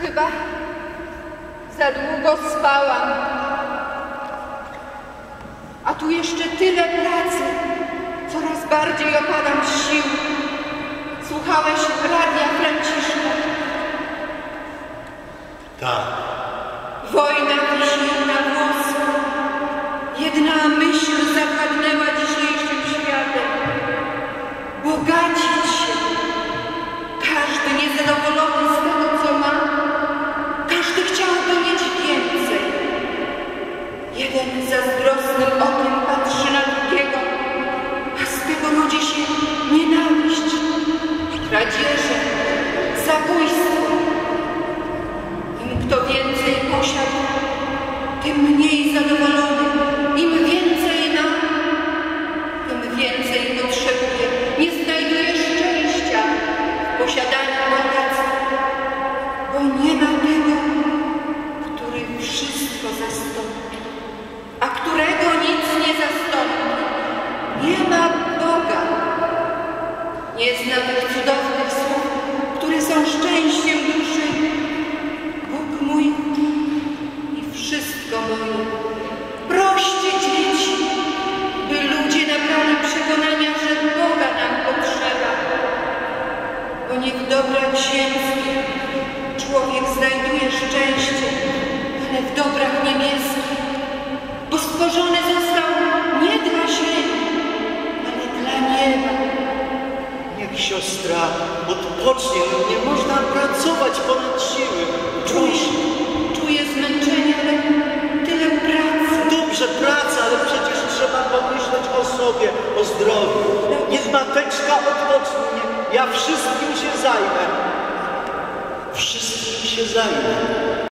Chyba za długo spałam. A tu jeszcze tyle pracy. Coraz bardziej opadam sił. Słuchałeś radia Franciszka? Tak. Wojna Jeden zazdrosny o Nie zna tych cudownych słów, które są szczęściem duszy. Bóg mój i wszystko moje. Proście dzieci, by ludzie nabrali przekonania, że Boga nam potrzeba. Bo nie w dobrach siostra odpocznie, no nie można pracować ponad siły. Czuję, czuję zmęczenie, ale tyle pracy. Dobrze, praca, ale przecież trzeba pomyśleć o sobie, o zdrowiu. Niech mateczka odpocznie. Ja wszystkim się zajmę. Wszystkim się zajmę.